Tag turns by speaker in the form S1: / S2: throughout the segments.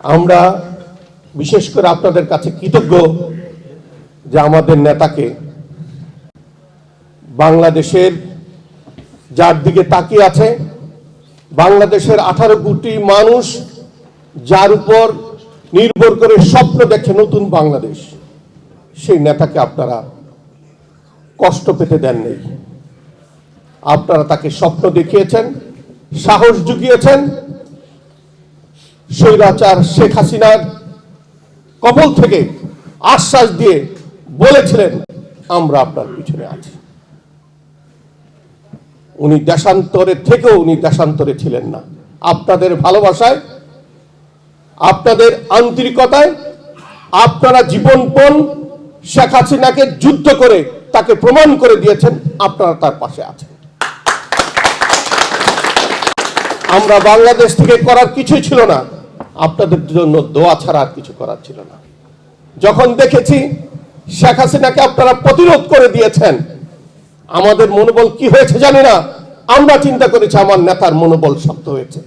S1: আমরা বিশেষ করে আপনাদের কাছে কৃতজ্ঞ যে আমাদের নেতাকে বাংলাদেশের যার দিকে তাকিয়ে আছে, বাংলাদেশের আঠারো কোটি মানুষ যার উপর নির্ভর করে স্বপ্ন দেখে নতুন বাংলাদেশ, সেই নেতাকে আপনারা কষ্ট পেতে দেন নেই আপনারা তাকে স্বপ্ন দেখিয়েছেন, সাহস জুগিয়েছেন স্বৈরাচার শেখ হাসিনার কবল থেকে আশ্বাস দিয়ে বলেছিলেন, আমরা আপনার পিছনে আছি। উনি দেশান্তরে থেকেও উনি দেশান্তরে ছিলেন না। আপনাদের ভালোবাসায়, আপনাদের আন্তরিকতায় আপনারা জীবনপণ শেখ হাসিনাকে যুদ্ধ করে তাকে প্রমাণ করে দিয়েছেন, আপনারা তার পাশে আছেন। আমরা বাংলাদেশ থেকে করার কিছুই ছিল না। আপনাদের জন্য দোয়া ছাড়া আর কিছু করার ছিল না। যখন দেখেছি শেখ হাসিনাকে আপনারা প্রতিরোধ করে দিয়েছেন, আমাদের মনোবল কি হয়েছে জানি না। আমরা চিন্তা করেছি আমার নেতার মনোবল শক্ত হয়েছে।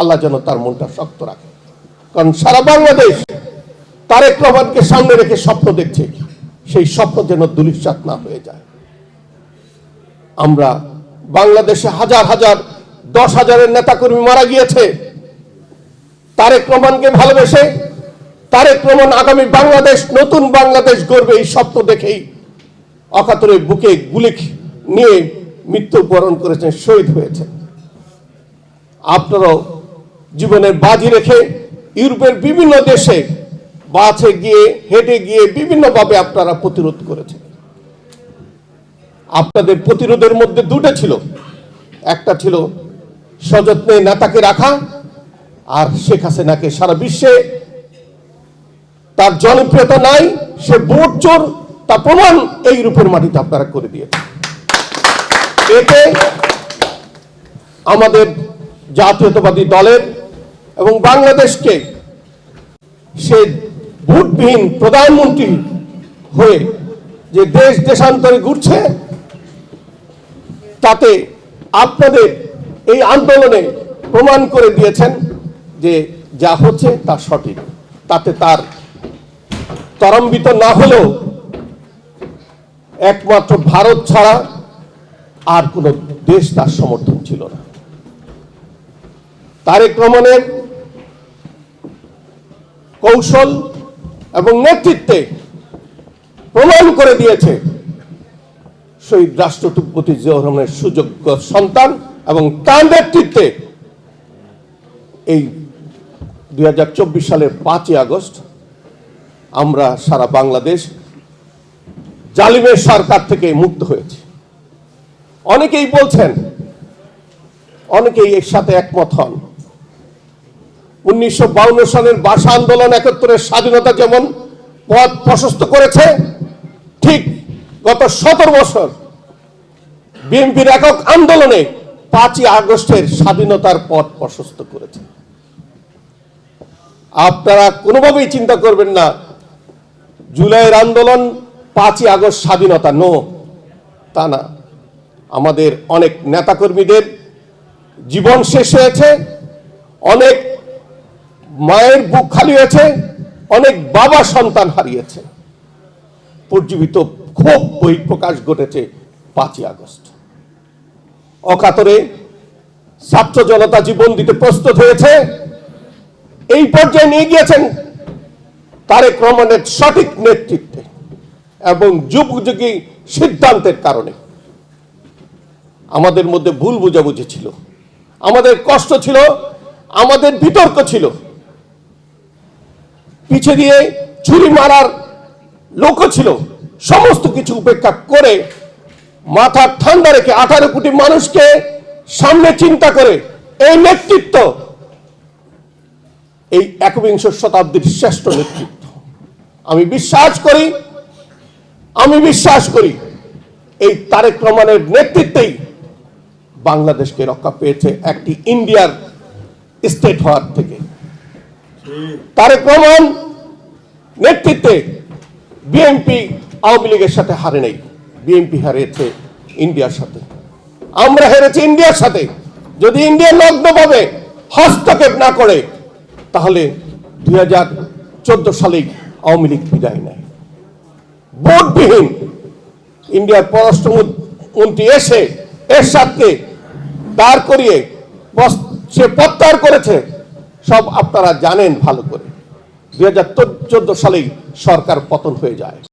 S1: আল্লাহ যেন তার মনটা শক্ত রাখে। কারণ সারা বাংলাদেশ তারেক রহমানকে সামনে রেখে স্বপ্ন দেখছে, সেই স্বপ্ন যেন দুলিশ্বাত না হয়ে যায়। আমরা বাংলাদেশে হাজার হাজার, দশ হাজারের নেতাকর্মী মারা গিয়েছে। তারেক রহমানকে ভালোবেসে, তারেক রহমান আগামী বাংলাদেশ, নতুন বাংলাদেশ গড়বে এই স্বপ্ন দেখেই অকাতরে বুকে গুলি নিয়ে মৃত্যুবরণ করেছেন, শহীদ হয়েছে। আপনারাও জীবনের বাজি রেখে ইউরোপের বিভিন্ন দেশে বাসে গিয়ে, হেঁটে গিয়ে বিভিন্নভাবে আপনারা প্রতিরোধ করেছেন। আপনাদের প্রতিরোধের মধ্যে দুটো ছিল। একটা ছিল সযত্নে নেতাকে রাখা আর শেখ হাসিনাকে সারা বিশ্বে তার জনপ্রিয়তা নাই, সে ভোট চোর তা প্রমাণ এই রূপের মাটিতে আপনারা করে দিয়েছেন এতে আমাদের জাতীয়তাবাদী দলের এবং বাংলাদেশকে সে ভোটবিহীন প্রধানমন্ত্রী হয়ে যে দেশ দেশান্তরে ঘুরছে, তাতে আপনাদের এই আন্দোলনে প্রমাণ করে দিয়েছেন যে যা হচ্ছে তা সঠিক। তাতে তার ত্বরান্বিত না হলেও একমাত্র ভারত ছাড়া আর কোনো দেশ তার সমর্থন ছিল না। তারেক রহমানের কৌশল এবং নেতৃত্বে প্রমাণ করে দিয়েছে শহীদ রাষ্ট্রপতি রহমানের সুযোগ্য সন্তান এবং তার নেতৃত্বে এই দুই সালের পাঁচই আগস্ট আমরা সারা বাংলাদেশ জালিমের সরকার থেকে মুক্ত হয়েছি। অনেকেই বলছেন, অনেকেই এর সাথে একমত হন। উনিশশো সালের ভাষা আন্দোলন একাত্তরের স্বাধীনতা যেমন পথ প্রশস্ত করেছে, ঠিক গত সতেরো বছর বিএনপির একক আন্দোলনে পাঁচই আগস্টের স্বাধীনতার পথ প্রশস্ত করেছে। আপনারা কোনোভাবেই চিন্তা করবেন না। জুলাইয়ের আন্দোলন পাঁচই আগস্ট স্বাধীনতা, নো। তা না। আমাদের অনেক নেতাকর্মীদের জীবন শেষ হয়েছে, অনেক মায়ের বুক খালি হয়েছে, অনেক বাবা সন্তান হারিয়েছে। পর্যবিত খুব বহিঃপ্রকাশ ঘটেছে পাঁচই আগস্ট। অকাতরে ছাত্র জনতা জীবন দিতে প্রস্তুত হয়েছে। এই পর্যায়ে নিয়ে গিয়েছেন তারেক রহমানের সঠিক নেতৃত্বে এবং যুগযুগী সিদ্ধান্তের কারণে। আমাদের মধ্যে ভুল বোঝাবুঝি ছিল। আমাদের কষ্ট ছিল, আমাদের বিতর্ক ছিল। পিছে দিয়ে ছুরি মারার লোকও ছিল। সমস্ত কিছু উপেক্ষা করে মাথা ঠান্ডা রেখে আঠারো কোটি মানুষকে সামনে চিন্তা করে এই নেতৃত্ব এই একবিংশ শতাব্দীর শ্রেষ্ঠ নেতৃত্ব। আমি বিশ্বাস করি, আমি বিশ্বাস করি এই তারেক রহমানের নেতৃত্বেই বাংলাদেশকে রক্ষা পেয়েছে একটি ইন্ডিয়ার স্টেট হওয়ার থেকে। তারেক রহমান নেতৃত্বে বিএনপি আওয়ামী লীগের সাথে হারে নেই। বিএনপি হারিয়েছে ইন্ডিয়ার সাথে। আমরা হেরেছি ইন্ডিয়ার সাথে। যদি ইন্ডিয়া লগ্নভাবে হস্তক্ষেপ না করে তাহলে দুই হাজার চোদ্দ সালেই আওয়ামী লীগ বিদায় নেয়। ভোটবিহীন ইন্ডিয়ার পররাষ্ট্রমন্ত্রী এসে এরশাদকে দাঁড় করিয়ে সে প্রত্যাহার করেছে, সব আপনারা জানেন ভালো করে। দুই হাজার চোদ্দ সালেই সরকার পতন হয়ে যায়।